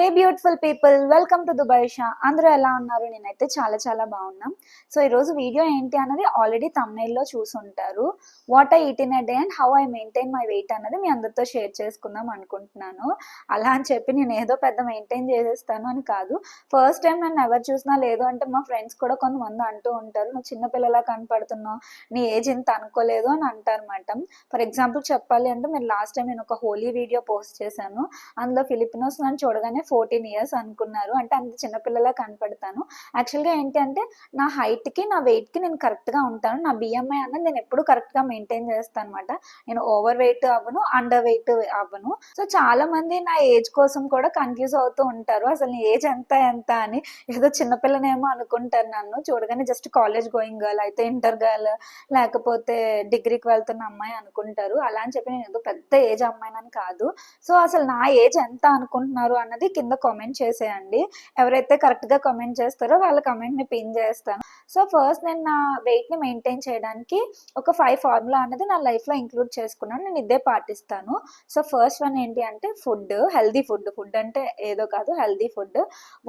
Hey beautiful people welcome to Dubai Shah అందరూ ఎలా ఉన్నారు? నేనైతే చాలా చాలా బాగున్నాం. సో ఈరోజు వీడియో ఏంటి అన్నది ఆల్రెడీ లో చూసుంటారు what I eat in a day and how I maintain my weight అన్నది మీ అందరితో షేర్ చేసుకుందాం అనుకుంటున్నాను. అలా అని చెప్పి నేను ఏదో పెద్ద మెయింటైన్ చేసేస్తాను అని కాదు. ఫస్ట్ టైం నన్ను ఎవరు చూసినా లేదు అంటే మా ఫ్రెండ్స్ కూడా కొంతమంది అంటూ ఉంటారు. నువ్వు చిన్నపిల్లలా కనపడుతున్నావు. నీ ఏజ్ ఇంత అనుకోలేదు అని అంటారు అనమాట ఫర్ ఎగ్జాంపుల్ చెప్పాలి అంటే మీరు లాస్ట్ టైం నేను ఒక హోలీ వీడియో పోస్ట్ చేశాను. అందులో ఫిలిపినోస్ నన్ను చూడగానే ఫోర్టీన్ ఇయర్స్ అనుకున్నారు. అంటే అంత చిన్నపిల్లలా కనపడతాను. యాక్చువల్గా ఏంటి అంటే నా హైట్కి నా వెయిట్కి నేను కరెక్ట్గా ఉంటాను. నా బిఎంఐ అన్నది నేను ఎప్పుడు కరెక్ట్గా మెయింటైన్ చేస్తాను అనమాట నేను ఓవర్ వెయిట్ అవ్వను అండర్ వెయిట్ అవ్వను. సో చాలా మంది నా ఏజ్ కోసం కూడా కన్ఫ్యూజ్ అవుతూ ఉంటారు. అసలు నీ ఏజ్ ఎంత ఎంత అని. ఏదో చిన్నపిల్లనేమో అనుకుంటారు నన్ను. చూడగానే జస్ట్ కాలేజ్ గోయింగ్ గర్ల్ అయితే ఇంటర్ గర్ల్ లేకపోతే డిగ్రీకి వెళ్తున్న అమ్మాయి అనుకుంటారు. అలా అని చెప్పి నేను ఏదో పెద్ద ఏజ్ అమ్మాయినని కాదు. సో అసలు నా ఏజ్ ఎంత అనుకుంటున్నారు అన్నది కింద కామెంట్ చేసేయండి. ఎవరైతే కరెక్ట్గా కామెంట్ చేస్తారో వాళ్ళ కమెంట్ని పిన్ చేస్తాను. సో ఫస్ట్ నేను నా వెయిట్ని మెయింటైన్ చేయడానికి ఒక ఫైవ్ ఫార్ములా అనేది నా లైఫ్లో ఇంక్లూడ్ చేసుకున్నాను. నేను ఇదే పాటిస్తాను. సో ఫస్ట్ వన్ ఏంటి అంటే ఫుడ్ హెల్దీ ఫుడ్ ఫుడ్ అంటే ఏదో కాదు హెల్దీ ఫుడ్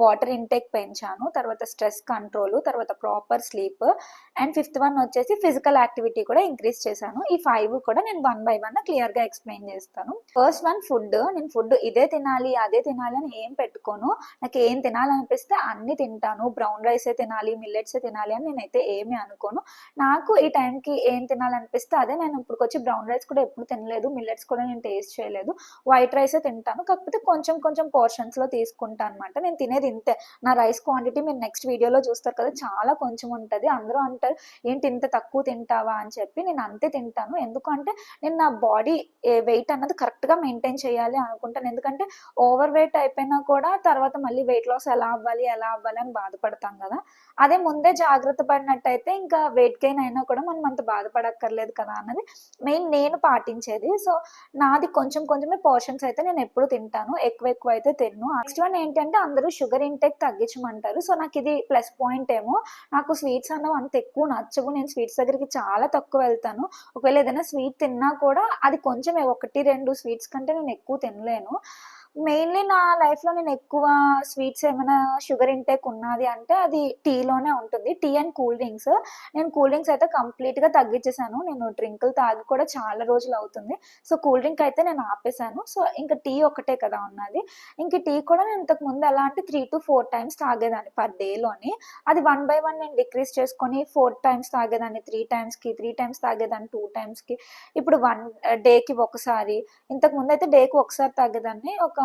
వాటర్ ఇంటేక్ పెంచాను. తర్వాత స్ట్రెస్ కంట్రోల్ తర్వాత proper sleep and fifth one వచ్చేసి ఫిజికల్ యాక్టివిటీ కూడా ఇంక్రీజ్ చేశాను. ఈ ఫైవ్ కూడా నేను వన్ బై వన్ క్లియర్గా ఎక్స్ప్లెయిన్ చేస్తాను. ఫస్ట్ వన్ ఫుడ్ నేను ఫుడ్ ఇదే తినాలి అదే తినాలి అని ఏం పెట్టుకోను. నాకు ఏం తినాలనిపిస్తే అన్ని తింటాను. బ్రౌన్ రైసే తినాలి మిల్లెట్సే తినాలి అని నేనైతే ఏమీ అనుకోను. నాకు ఈ టైంకి ఏం తినాలనిపిస్తే అదే నేను ఇప్పుడు వచ్చి బ్రౌన్ రైస్ కూడా ఎప్పుడు తినలేదు మిల్లెట్స్ కూడా నేను టేస్ట్ చేయలేదు. వైట్ రైసే తింటాను. కాకపోతే కొంచెం కొంచెం పోర్షన్స్లో తీసుకుంటాను అనమాట నేను తినేది ఇంతే. నా రైస్ క్వాంటిటీ మీరు నెక్స్ట్ వీడియోలో చూస్తారు కదా చాలా కొంచెం ఉంటుంది. అందరూ అంటారు ఏంటి ఇంత తక్కువ తింటావా? అని చెప్పి నేను అంతే తింటాను. ఎందుకంటే నేను నా బాడీ వెయిట్ అన్నది కరెక్ట్గా మెయింటైన్ చేయాలి అనుకుంటాను. ఎందుకంటే ఓవర్ వెయిట్ అయిపోయినా కూడా తర్వాత మళ్ళీ వెయిట్ లాస్ ఎలా అవ్వాలి ఎలా అవ్వాలి అని బాధపడతాం కదా. అదే ముందే జాగ్రత్త పడినట్టయితే ఇంకా వెయిట్ గెయిన్ అయినా కూడా మనం అంత బాధపడక్కర్లేదు కదా అన్నది మెయిన్ నేను పాటించేది. సో నాది కొంచెం కొంచెమే పోర్షన్స్ అయితే నేను ఎప్పుడు తింటాను ఎక్కువ ఎక్కువ అయితే తిన్ను. నెక్స్ట్ వన్ ఏంటంటే అందరూ షుగర్ ఇంటేక్ తగ్గించమంటారు. సో నాకు ఇది ప్లస్ పాయింట్ ఏమో. నాకు స్వీట్స్ అన్నవి అంత ఎక్కువ నచ్చవు. నేను స్వీట్స్ దగ్గరికి చాలా తక్కువ వెళ్తాను. ఒకవేళ ఏదైనా స్వీట్ తిన్నా కూడా అది కొంచెం ఒకటి రెండు స్వీట్స్ కంటే నేను ఎక్కువ తినలేను. మెయిన్లీ నా లైఫ్లో నేను ఎక్కువ స్వీట్స్ ఏమైనా షుగర్ ఇంటేక్ ఉన్నది అంటే అది టీలోనే ఉంటుంది. టీ అండ్ కూల్ డ్రింక్స్ నేను కూల్ డ్రింక్స్ అయితే కంప్లీట్గా తగ్గించేసాను నేను డ్రింకులు తాగి కూడా చాలా రోజులు అవుతుంది. సో కూల్ డ్రింక్ అయితే నేను ఆపేసాను సో ఇంకా టీ ఒకటే కదా ఉన్నది. ఇంక టీ కూడా నేను ఇంతకు ముందు ఎలా అంటే త్రీ టు ఫోర్ టైమ్స్ తాగేదాన్ని పర్ డేలోని అది వన్ బై వన్ నేను డిక్రీస్ చేసుకొని ఫోర్ టైమ్స్ తాగేదాన్ని త్రీ టైమ్స్కి త్రీ టైమ్స్ తాగేదాన్ని టూ టైమ్స్కి ఇప్పుడు వన్ డేకి uh, ఒకసారి. ఇంతకు ముందు అయితే డేకి ఒకసారి తాగేదాన్ని. ఒక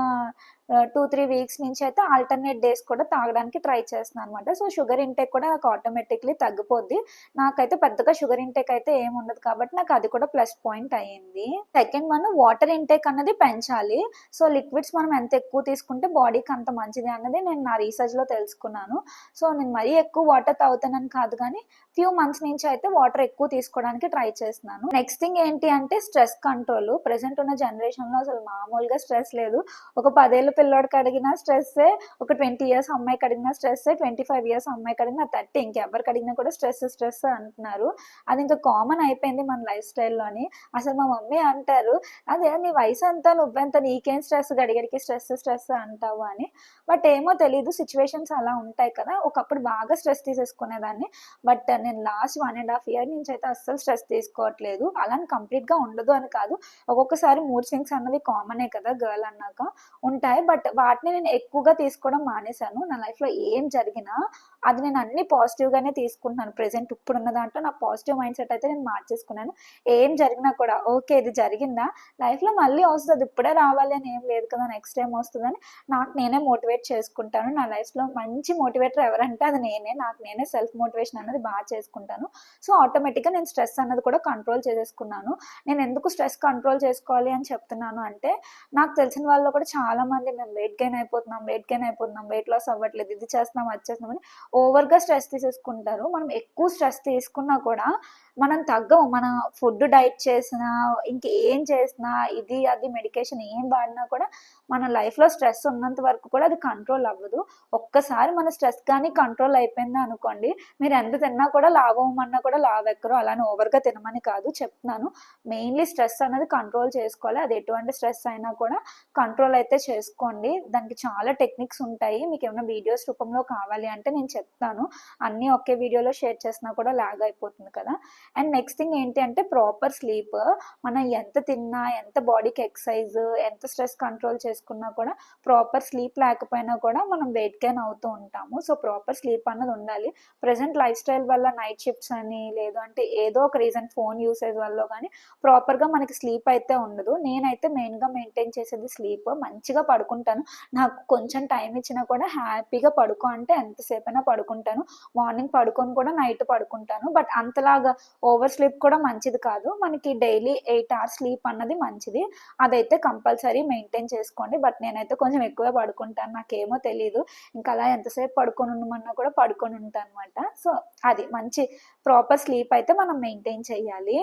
టూ త్రీ వీక్స్ నుంచి అయితే ఆల్టర్నేట్ డేస్ కూడా తాగడానికి ట్రై చేస్తున్నాను అనమాట సో షుగర్ ఇంటేక్ కూడా నాకు ఆటోమేటిక్లీ తగ్గిపోద్ది. నాకైతే పెద్దగా షుగర్ ఇంటేక్ అయితే ఏమి ఉండదు కాబట్టి నాకు అది కూడా ప్లస్ పాయింట్ అయ్యింది. సెకండ్ మనం వాటర్ ఇంటేక్ అన్నది పెంచాలి. సో లిక్విడ్స్ మనం ఎంత ఎక్కువ తీసుకుంటే బాడీకి అంత మంచిది అన్నది నేను నా రీసెర్చ్లో తెలుసుకున్నాను. సో నేను మరీ ఎక్కువ వాటర్ తాగుతానని కాదు కానీ ఫ్యూ మంత్స్ నుంచి అయితే వాటర్ ఎక్కువ తీసుకోవడానికి ట్రై చేస్తున్నాను. నెక్స్ట్ థింగ్ ఏంటి అంటే స్ట్రెస్ కంట్రోల్ ప్రెసెంట్ ఉన్న జనరేషన్లో అసలు మామూలుగా స్ట్రెస్ లేదు. ఒక పదేళ్ళ పిల్లోడికి అడిగినా స్ట్రెస్సే ఒక ట్వంటీ ఇయర్స్ అమ్మాయికి అడిగినా స్ట్రెస్సే ట్వంటీ ఫైవ్ ఇయర్స్ అమ్మాయికి అడిగినా థర్టీ ఇంకెవరికి అడిగినా కూడా స్ట్రెస్ స్ట్రెస్ అంటున్నారు. అది ఇంకా కామన్ అయిపోయింది మన లైఫ్ స్టైల్లోని. అసలు మా మమ్మీ అంటారు అదే నీ వయసు అంతా నువ్వెంత నీకేం స్ట్రెస్ గడిగడికి స్ట్రెస్ స్ట్రెస్ అంటావు అని. బట్ ఏమో తెలియదు సిచ్యువేషన్స్ అలా ఉంటాయి కదా. ఒకప్పుడు బాగా స్ట్రెస్ తీసేసుకునేదాన్ని. బట్ నేను last one and half year నుంచి అయితే అస్సలు స్ట్రెస్ తీసుకోవట్లేదు. అలా కంప్లీట్గా ఉండదు అని కాదు. ఒక్కొక్కసారి మూడ్ స్వింగ్స్ అన్నవి కామనే కదా గర్ల్ అన్నాక. ఉంటాయి. బట్ వాటిని నేను ఎక్కువగా తీసుకోవడం మానేశాను. నా లైఫ్లో ఏం జరిగినా అది నేను అన్ని పాజిటివ్గానే తీసుకుంటున్నాను. ప్రెసెంట్ ఇప్పుడున్న దాంట్లో నా పాజిటివ్ మైండ్ సెట్ అయితే నేను మార్చేసుకున్నాను. ఏం జరిగినా కూడా ఓకే ఇది జరిగిందా? లైఫ్లో మళ్ళీ వస్తుంది. ఇప్పుడే రావాలి అని ఏం లేదు కదా నెక్స్ట్ టైం వస్తుందని నాకు నేనే మోటివేట్ చేసుకుంటాను. నా లైఫ్లో మంచి మోటివేటర్ ఎవరంటే అది నేనే. నాకు నేనే సెల్ఫ్ మోటివేషన్ అనేది బాగా చేసుకుంటాను. సో ఆటోమేటిక్గా నేను స్ట్రెస్ అన్నది కూడా కంట్రోల్ చేసేసుకున్నాను. నేను ఎందుకు స్ట్రెస్ కంట్రోల్ చేసుకోవాలి అని చెప్తున్నాను అంటే నాకు తెలిసిన వాళ్ళు కూడా చాలా మంది మేము వెయిట్ గెయిన్ అయిపోతున్నాం వెయిట్ గెయిన్ అయిపోతున్నాం వెయిట్ లాస్ అవ్వట్లేదు ఇది చేస్తున్నాం అది చేస్తున్నాం అని ఓవర్గా స్ట్రెస్ తీసేసుకుంటారు. మనం ఎక్కువ స్ట్రెస్ తీసుకున్నా కూడా మనం తగ్గం మన ఫుడ్ డైట్ చేసినా ఇంకేం చేసినా ఇది అది మెడికేషన్ ఏం వాడినా కూడా మన లైఫ్లో స్ట్రెస్ ఉన్నంత వరకు కూడా అది కంట్రోల్ అవ్వదు. ఒక్కసారి మన స్ట్రెస్ కానీ కంట్రోల్ అయిపోయింది అనుకోండి మీరు ఎంత తిన్నా కూడా లాభమన్నా కూడా లావెక్కరు అలానే ఓవర్గా తినమని కాదు చెప్తున్నాను. మెయిన్లీ స్ట్రెస్ అనేది కంట్రోల్ చేసుకోవాలి. అది ఎటువంటి స్ట్రెస్ అయినా కూడా కంట్రోల్ అయితే చేసుకోండి. దానికి చాలా టెక్నిక్స్ ఉంటాయి. మీకు ఏమైనా వీడియోస్ రూపంలో కావాలి అంటే నేను చెప్తాను. అన్నీ ఒకే వీడియోలో షేర్ చేసినా కూడా లాగ్ అయిపోతుంది కదా. అండ్ నెక్స్ట్ థింగ్ ఏంటి అంటే ప్రాపర్ స్లీప్ మనం ఎంత తిన్నా ఎంత బాడీకి ఎక్సర్సైజ్ ఎంత స్ట్రెస్ కంట్రోల్ చేసుకున్నా కూడా ప్రాపర్ స్లీప్ లేకపోయినా కూడా మనం వెయిట్ గెయిన్ అవుతూ ఉంటాము. సో ప్రాపర్ స్లీప్ అన్నది ఉండాలి. ప్రజెంట్ లైఫ్ స్టైల్ వల్ల నైట్ షిఫ్ట్స్ అని లేదు అంటే ఏదో ఒక రీజన్ ఫోన్ యూసేజ్ వల్ల కానీ ప్రాపర్గా మనకి స్లీప్ అయితే ఉండదు. నేనైతే మెయిన్గా మెయింటైన్ చేసేది స్లీప్ మంచిగా పడుకుంటాను. నాకు కొంచెం టైం ఇచ్చినా కూడా హ్యాపీగా పడుకో అంటే ఎంతసేపైనా పడుకుంటాను. మార్నింగ్ పడుకొని కూడా నైట్ పడుకుంటాను. బట్ అంతలాగా ఓవర్ స్లీప్ కూడా మంచిది కాదు. మనకి డైలీ ఎయిట్ అవర్స్ స్లీప్ అన్నది మంచిది. అదైతే కంపల్సరీ మెయింటైన్ చేసుకోండి. బట్ నేనైతే కొంచెం ఎక్కువే పడుకుంటాను. నాకేమో తెలియదు ఇంకా అలా ఎంతసేపు పడుకొని ఉండమన్నా కూడా పడుకొని ఉంటాను అనమాట సో అది మంచి ప్రాపర్ స్లీప్ అయితే మనం మెయింటైన్ చేయాలి.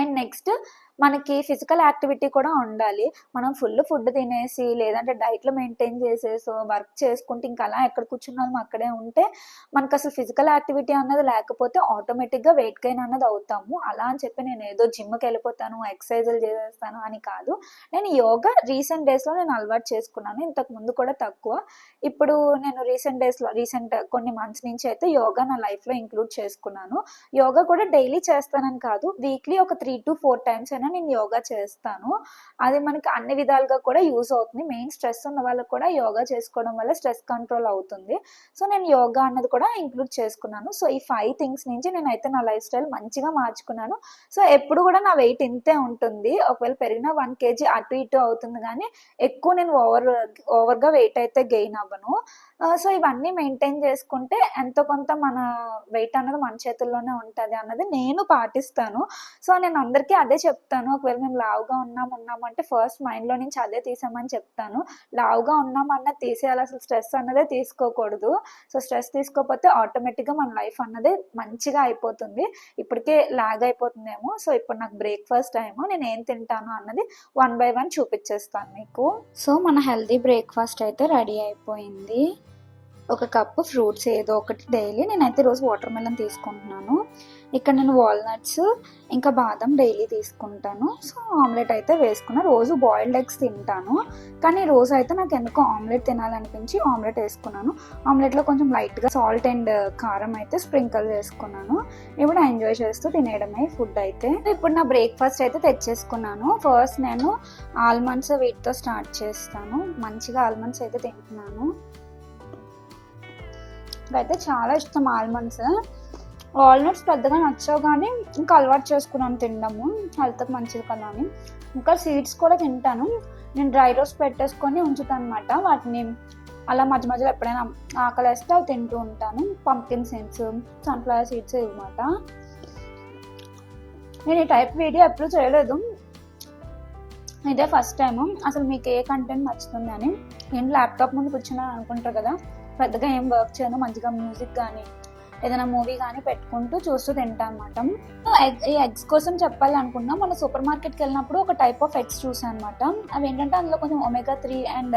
అండ్ నెక్స్ట్ మనకి ఫిజికల్ యాక్టివిటీ కూడా ఉండాలి. మనం ఫుల్ ఫుడ్ తినేసి లేదంటే డైట్లో మెయింటైన్ చేసేసో వర్క్ చేసుకుంటే ఇంకా అలా ఎక్కడ కూర్చున్నాము అక్కడే ఉంటే మనకు అసలు ఫిజికల్ యాక్టివిటీ అన్నది లేకపోతే ఆటోమేటిక్గా వెయిట్ గెయిన్ అన్నది అవుతాము. అలా అని చెప్పి నేను ఏదో జిమ్కి వెళ్ళిపోతాను ఎక్సర్సైజులు చేసేస్తాను అని కాదు. నేను యోగా రీసెంట్ డేస్లో నేను అలవాటు చేసుకున్నాను. ఇంతకు ముందు కూడా తక్కువ. ఇప్పుడు నేను రీసెంట్ డేస్లో రీసెంట్ కొన్ని మంత్స్ నుంచి అయితే యోగా నా లైఫ్లో ఇంక్లూడ్ చేసుకున్నాను. యోగా కూడా డైలీ చేస్తానని కాదు. వీక్లీ ఒక త్రీ టు ఫోర్ టైమ్స్ అయినా నేను యోగా చేస్తాను. అది మనకి అన్ని విధాలుగా కూడా యూస్ అవుతుంది. మెయిన్ స్ట్రెస్ ఉన్న వాళ్ళకి కూడా యోగా చేసుకోవడం వల్ల స్ట్రెస్ కంట్రోల్ అవుతుంది. సో నేను యోగా అన్నది కూడా ఇంక్లూడ్ చేసుకున్నాను. సో ఈ ఫైవ్ థింగ్స్ నుంచి నేను అయితే నా లైఫ్ స్టైల్ మంచిగా మార్చుకున్నాను. సో ఎప్పుడు కూడా నా వెయిట్ ఇంతే ఉంటుంది. ఒకవేళ పెరిగిన వన్ కేజీ అటు ఇటు అవుతుంది కానీ ఎక్కువ నేను ఓవర్ ఓవర్గా వెయిట్ అయితే గెయిన్ అవ్వను. సో ఇవన్నీ మెయింటైన్ చేసుకుంటే ఎంతో కొంత మన వెయిట్ అన్నది మన చేతుల్లోనే ఉంటుంది అన్నది నేను పాటిస్తాను. సో నేను అందరికీ అదే చెప్తాను. ఒకవేళ మేము లావుగా ఉన్నాం ఉన్నాము అంటే ఫస్ట్ మైండ్లో నుంచి అదే తీసామని చెప్తాను. లావుగా ఉన్నాం అన్నది తీసేయాలి. అసలు స్ట్రెస్ అన్నదే తీసుకోకూడదు. సో స్ట్రెస్ తీసుకోకపోతే ఆటోమేటిక్గా మన లైఫ్ అన్నది మంచిగా అయిపోతుంది. ఇప్పటికే లాగ్ అయిపోతుందేమో. సో ఇప్పుడు నాకు బ్రేక్ఫాస్ట్ టైము నేను ఏం తింటాను అన్నది వన్ బై వన్ చూపించేస్తాను మీకు. సో మన హెల్దీ బ్రేక్ఫాస్ట్ అయితే రెడీ అయిపోయింది. ఒక కప్పు ఫ్రూట్స్ ఏదో ఒకటి డైలీ. నేనైతే రోజు వాటర్ మెలన్ తీసుకుంటున్నాను. ఇక్కడ నేను వాల్నట్స్ ఇంకా బాదం డైలీ తీసుకుంటాను. సో ఆమ్లెట్ అయితే వేసుకున్నా. రోజు బాయిల్డ్ ఎగ్స్ తింటాను. కానీ రోజు అయితే నాకు ఎందుకో ఆమ్లెట్ తినాలనిపించి ఆమ్లెట్ వేసుకున్నాను. ఆమ్లెట్లో కొంచెం లైట్గా సాల్ట్ అండ్ కారం అయితే స్ప్రింకిల్ చేసుకున్నాను. ఇప్పుడు ఎంజాయ్ చేస్తూ తినేయడమే ఫుడ్ అయితే. ఇప్పుడు నా బ్రేక్ఫాస్ట్ అయితే తెచ్చేసుకున్నాను. ఫస్ట్ నేను ఆల్మండ్స్ వీటితో స్టార్ట్ చేస్తాను. మంచిగా ఆల్మండ్స్ అయితే తింటున్నాను. అయితే చాలా ఇష్టం ఆల్మండ్స్. వాల్నట్స్ పెద్దగా నచ్చావు కానీ ఇంకా అలవాటు చేసుకున్నాను తినడము. హెల్త్కి మంచిది కదా అని. ఇంకా సీడ్స్ కూడా తింటాను. నేను డ్రై రోస్ట్ పెట్టేసుకొని ఉంచుతాను అనమాట వాటిని అలా మధ్య మధ్యలో ఎప్పుడైనా ఆకలి వేస్తే అవి తింటూ ఉంటాను. పంకిన్ సీడ్స్ సన్ఫ్లవర్ సీడ్స్ ఇవన్నమాట నేను ఈ టైప్ వీడియో ఎప్పుడూ చేయలేదు. ఇదే ఫస్ట్ టైం అసలు మీకు ఏ కంటెంట్ నచ్చుతుంది అని. నేను ల్యాప్టాప్ ముందు కూర్చున్నాను అనుకుంటారు కదా. పెద్దగా ఏం వర్క్ చేయను. మంచిగా మ్యూజిక్ కానీ ఏదైనా మూవీ కానీ పెట్టుకుంటూ చూస్తూ తింటాను అనమాట ఈ ఎగ్స్ కోసం చెప్పాలి అనుకున్నా మన సూపర్ మార్కెట్కి వెళ్ళినప్పుడు ఒక టైప్ ఆఫ్ ఎగ్స్ చూసాను అనమాట అవి ఏంటంటే అందులో కొంచెం omega three and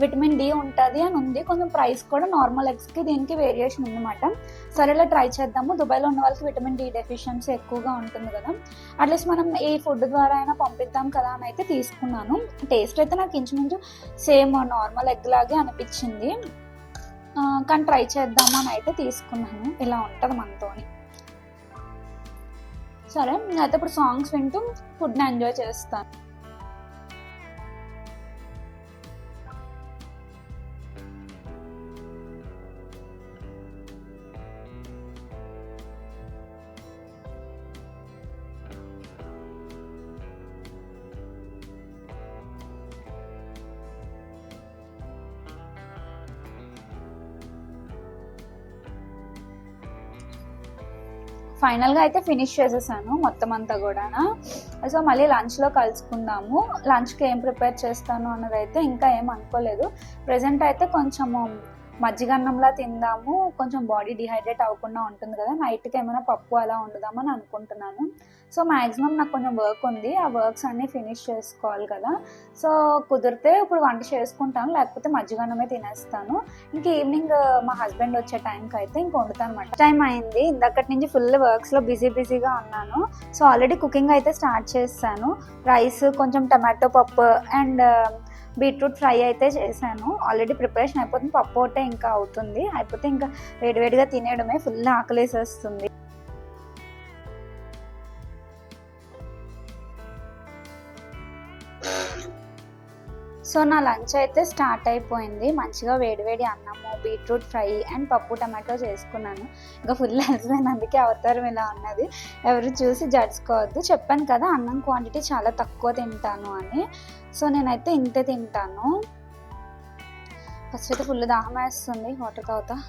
vitamin D ఉంటుంది అని ఉంది. కొంచెం ప్రైస్ కూడా నార్మల్ ఎగ్స్కి దీనికి వేరియేషన్ ఉందన్నమాట. సరేలా ట్రై చేద్దాము. దుబాయ్లో ఉన్న వాళ్ళకి విటమిన్ డి డెఫిషియన్సీ ఎక్కువగా ఉంటుంది కదా. అట్లీస్ట్ మనం ఈ ఫుడ్ ద్వారా అయినా పంపిద్దాం కదా అని అయితే తీసుకున్నాను. టేస్ట్ అయితే నాకు ఇంచుమించు సేమ్ నార్మల్ ఎగ్ లాగే అనిపించింది. కానీ ట్రై చేద్దామని అయితే తీసుకున్నాను. ఇలా ఉంటుంది మనతోని. సరే అయితే ఇప్పుడు సాంగ్స్ వింటూ ఫుడ్ని ఎంజాయ్ చేస్తాను. ఫైనల్గా అయితే ఫినిష్ చేసేసాను మొత్తం అంతా కూడా సో మళ్ళీ లంచ్లో కలుసుకుందాము. లంచ్కి ఏం ప్రిపేర్ చేస్తాను అన్నది అయితే ఇంకా ఏం అనుకోలేదు. ప్రజెంట్ అయితే కొంచెము మజ్జిగన్నంలా తిందాము కొంచెం బాడీ డిహైడ్రేట్ అవ్వకుండా ఉంటుంది కదా నైట్కి ఏమైనా పప్పు అలా వండుదామని అనుకుంటున్నాను. సో మ్యాక్సిమం నాకు కొంచెం వర్క్ ఉంది. ఆ వర్క్స్ అన్నీ ఫినిష్ చేసుకోవాలి కదా. సో కుదిరితే ఇప్పుడు వంట చేసుకుంటాను లేకపోతే మజ్జిగన్నమే తినేస్తాను. ఇంక ఈవినింగ్ మా హస్బెండ్ వచ్చే టైంకి అయితే ఇంక వండుతాను అనమాట టైం అయింది. ఇందక్కడి నుంచి ఫుల్ వర్క్స్లో బిజీ బిజీగా ఉన్నాను. సో ఆల్రెడీ కుకింగ్ అయితే స్టార్ట్ చేస్తాను రైస్ కొంచెం టమాటో పప్పు అండ్ బీట్రూట్ ఫ్రై అయితే చేశాను. ఆల్రెడీ ప్రిపరేషన్ అయిపోతుంది. పప్పు ఒకటే ఇంకా అవుతుంది. అయిపోతే ఇంకా వేడివేడిగా తినేయడమే. ఫుల్ ఆకలేసేస్తుంది. సో నా లంచ్ అయితే స్టార్ట్ అయిపోయింది. మంచిగా వేడివేడి అన్నము బీట్రూట్ ఫ్రై అండ్ పప్పు టమాటో చేసుకున్నాను. ఇంకా ఫుల్ హెల్స్పోయింది అందుకే అవతారం ఇలా ఉన్నది. ఎవరు చూసి జడ్చుకోవద్దు చెప్పాను కదా అన్నం క్వాంటిటీ చాలా తక్కువ తింటాను అని. సో నేనైతే ఇంతే తింటాను. ఫస్ట్ అయితే ఫుల్ దాహం వేస్తుంది. వాటర్ తాగుతా.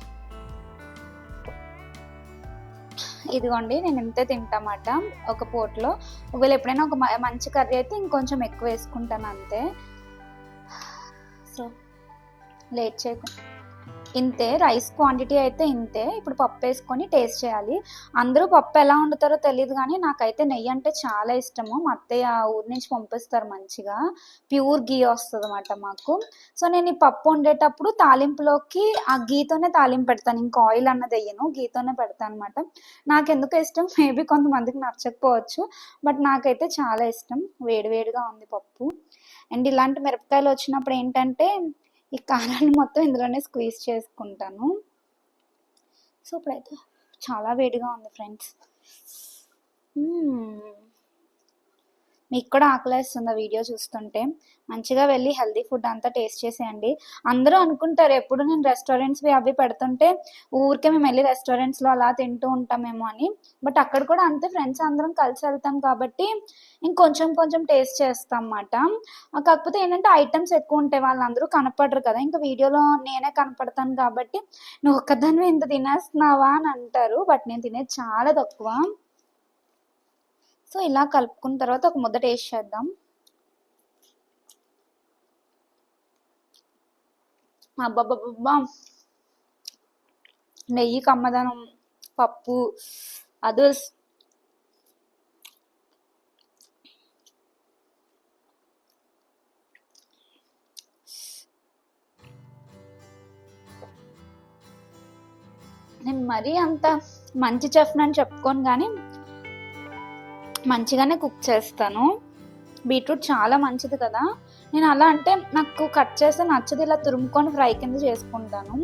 ఇదిగోండి నేను ఇంతే తింటామాట ఒక పూటలో. ఒకవేళ ఎప్పుడైనా ఒక మ- మంచి కర్రీ అయితే ఇంకొంచెం ఎక్కువ వేసుకుంటాను అంతే. సో లేట్ చేయకుండా ఇంతే రైస్ క్వాంటిటీ అయితే ఇంతే. ఇప్పుడు పప్పు వేసుకొని టేస్ట్ చేయాలి. అందరూ పప్పు ఎలా వండుతారో తెలియదు కానీ నాకైతే నెయ్యి అంటే చాలా ఇష్టము. మా అత్తయ్య ఆ ఊరి నుంచి పంపిస్తారు మంచిగా. ప్యూర్ గీ వస్తుంది అన్నమాట మాకు. సో నేను ఈ పప్పు వండేటప్పుడు తాలింపులోకి ఆ గీతోనే తాలింపు పెడతాను. ఇంకా ఆయిల్ అన్నది వేయను గీతోనే పెడతాను అనమాట నాకు ఎందుకు ఇష్టం మేబీ కొంతమందికి నచ్చకపోవచ్చు. బట్ నాకైతే చాలా ఇష్టం. వేడివేడిగా ఉంది పప్పు. అండ్ ఇలాంటి మిరపకాయలు వచ్చినప్పుడు ఏంటంటే ఈ కారాన్ని మొత్తం ఇందులోనే స్క్వీజ్ చేసుకుంటాను. సో ఇప్పుడైతే చాలా వేడిగా ఉంది ఫ్రెండ్స్. మీకు కూడా ఆకలేస్తుంది ఆ వీడియో చూస్తుంటే. మంచిగా వెళ్ళి హెల్దీ ఫుడ్ అంతా టేస్ట్ చేసేయండి. అందరూ అనుకుంటారు ఎప్పుడు నేను రెస్టారెంట్స్వి అవి పెడుతుంటే ఊరికే మేము వెళ్ళి రెస్టారెంట్స్లో అలా తింటూ ఉంటామేమో అని. బట్ అక్కడ కూడా అంతే ఫ్రెండ్స్ అందరం కలిసి వెళ్తాం కాబట్టి ఇంకొంచెం కొంచెం టేస్ట్ చేస్తాం అన్నమాట కాకపోతే ఏంటంటే ఐటమ్స్ ఎక్కువ ఉంటాయి వాళ్ళందరూ కనపడరు కదా. ఇంకా వీడియోలో నేనే కనపడతాను కాబట్టి నువ్వు ఒక్కదాన్ని ఇంత తినేస్తున్నావా అని అంటారు. బట్ నేను తినేది చాలా తక్కువ. సో ఇలా కలుపుకున్న తర్వాత ఒక ముద్ద టేస్ట్ చేద్దాం. అబ్బబ్బబ్బా నెయ్యి కమ్మదనం పప్పు అదర్స్ నేను మరీ అంత మంచి చెఫ్నని చెప్పుకోను కానీ మంచిగానే కుక్ చేస్తాను. బీట్రూట్ చాలా మంచిది కదా. నేను అలా అంటే నాకు కట్ చేస్తే నచ్చదు ఇలా తురుముకొని ఫ్రై కింద చేసుకుంటాను.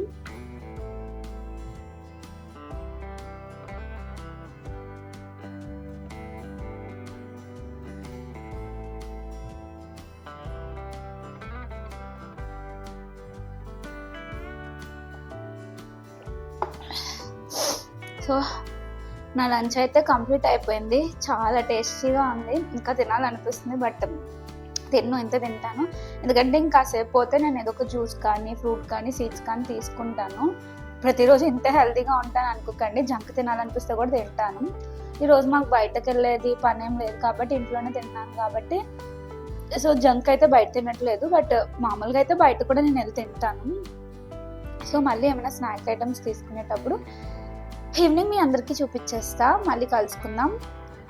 నా లంచ్ అయితే కంప్లీట్ అయిపోయింది. చాలా టేస్టీగా ఉంది. ఇంకా తినాలనిపిస్తుంది బట్ తిన్ను ఇంత తింటాను. ఎందుకంటే ఇంకా కాసేపు పోతే నేను ఏదో ఒక జ్యూస్ కానీ ఫ్రూట్ కానీ సీడ్స్ కానీ తీసుకుంటాను. ప్రతిరోజు ఇంత హెల్తీగా ఉంటాను అనుకోకండి. జంక్ తినాలనిపిస్తే కూడా తింటాను. ఈరోజు మాకు బయటకు వెళ్ళేది పని ఏం లేదు కాబట్టి ఇంట్లోనే తిన్నాను కాబట్టి సో జంక్ అయితే బయట తినట్లేదు. బట్ మామూలుగా అయితే బయట కూడా నేను వెళ్ళి తింటాను. సో మళ్ళీ ఏమైనా స్నాక్ ఐటమ్స్ తీసుకునేటప్పుడు ఈవినింగ్ మీ అందరికీ చూపించేస్తా. మళ్ళీ కలుసుకుందాం.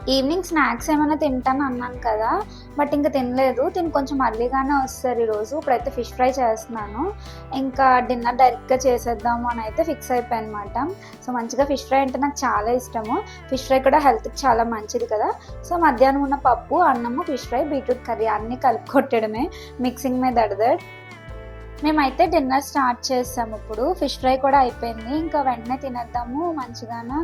ఈవినింగ్ స్నాక్స్ ఏమైనా తింటాను అన్నాను కదా. బట్ ఇంకా తినలేదు. తిని కొంచెం అర్లీగానే వస్తారు ఈరోజు. ఇప్పుడైతే ఫిష్ ఫ్రై చేస్తున్నాను. ఇంకా డిన్నర్ డైరెక్ట్గా చేసేద్దాము అని అయితే ఫిక్స్ అయిపోయాను అనమాట సో మంచిగా ఫిష్ ఫ్రై అంటే నాకు చాలా ఇష్టము. ఫిష్ ఫ్రై కూడా హెల్త్కి చాలా మంచిది కదా. సో మధ్యాహ్నం ఉన్న పప్పు అన్నము ఫిష్ ఫ్రై బీట్రూట్ కర్రీ అన్నీ కలిపి కొట్టడమే. మిక్సింగ్ మీద అడదడ్. మేమైతే డిన్నర్ స్టార్ట్ చేసాము ఇప్పుడు. ఫిష్ ఫ్రై కూడా అయిపోయింది. ఇంకా వెంటనే తినేద్దాము మంచిగాను.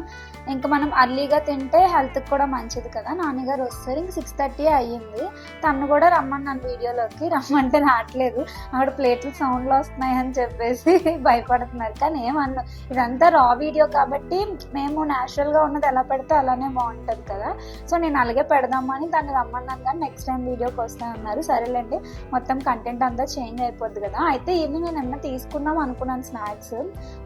ఇంకా మనం అర్లీగా తింటే హెల్త్కి కూడా మంచిది కదా. నాన్నగారు వస్తారు. ఇంక సిక్స్ థర్టీ అయ్యింది. తను కూడా రమ్మన్నాను వీడియోలోకి రమ్మంటే రావట్లేదు. అక్కడ ప్లేట్లు సౌండ్లు వస్తున్నాయి అని చెప్పేసి భయపడుతున్నారు. కానీ ఏమన్నా ఇదంతా రా వీడియో కాబట్టి మేము న్యాచురల్గా ఉన్నది ఎలా పెడితే అలానే బాగుంటుంది కదా. సో నేను అలాగే పెడదామని తను రమ్మన్నాను కానీ నెక్స్ట్ టైం వీడియోకి వస్తానన్నారు. సరేలేండి. మొత్తం కంటెంట్ అంతా చేంజ్ అయిపోద్ది కదా. అయితే ఈవినింగ్ నేను ఏమన్నా తీసుకుందాం అనుకున్నాను స్నాక్స్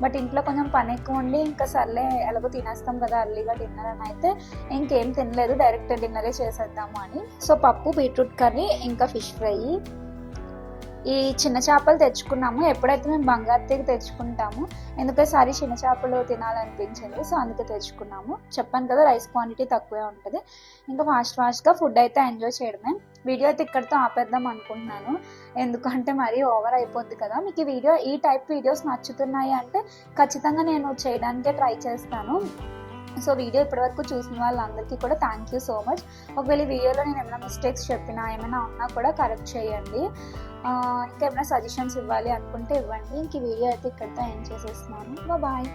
బట్ ఇంట్లో కొంచెం పని ఎక్కువ ఉండి ఇంకా సర్లే ఎలాగో తినేస్తాం కదా అర్లీగా డిన్నర్ అని అయితే ఇంకేం తినలేదు డైరెక్ట్ డిన్నరే చేసేద్దాము అని. సో పప్పు బీట్రూట్ కర్రీ ఇంకా ఫిష్ ఫ్రై. ఈ చిన్న చేపలు తెచ్చుకున్నాము. ఎప్పుడైతే మేము బంగారు తీగ తెచ్చుకుంటాము ఎందుకంటే సారి చిన్న చేపలు తినాలనిపించింది. సో అందుకే తెచ్చుకున్నాము. చెప్పాను కదా రైస్ క్వాంటిటీ తక్కువే ఉంటుంది. ఇంకా ఫాస్ట్ ఫాస్ట్గా ఫుడ్ అయితే ఎంజాయ్ చేయడమే. వీడియో అయితే ఇక్కడితో ఆపేద్దాం అనుకుంటున్నాను. ఎందుకంటే మరీ ఓవర్ అయిపోద్ది కదా. మీకు ఈ వీడియో ఈ టైప్ వీడియోస్ నచ్చుతున్నాయి అంటే ఖచ్చితంగా నేను చేయడానికే ట్రై చేస్తాను. సో వీడియో ఇప్పటివరకు చూసిన వాళ్ళందరికీ కూడా థ్యాంక్ యూ సో మచ్ ఒకవేళ వీడియోలో నేను ఏమైనా మిస్టేక్స్ చెప్పినా ఏమైనా ఉన్నా కూడా కరెక్ట్ చేయండి. ఇంకా ఏమైనా సజెషన్స్ ఇవ్వాలి అనుకుంటే ఇవ్వండి. ఇంక వీడియో అయితే ఇక్కడితో ఎండ్ చేసేస్తున్నాను. బాయ్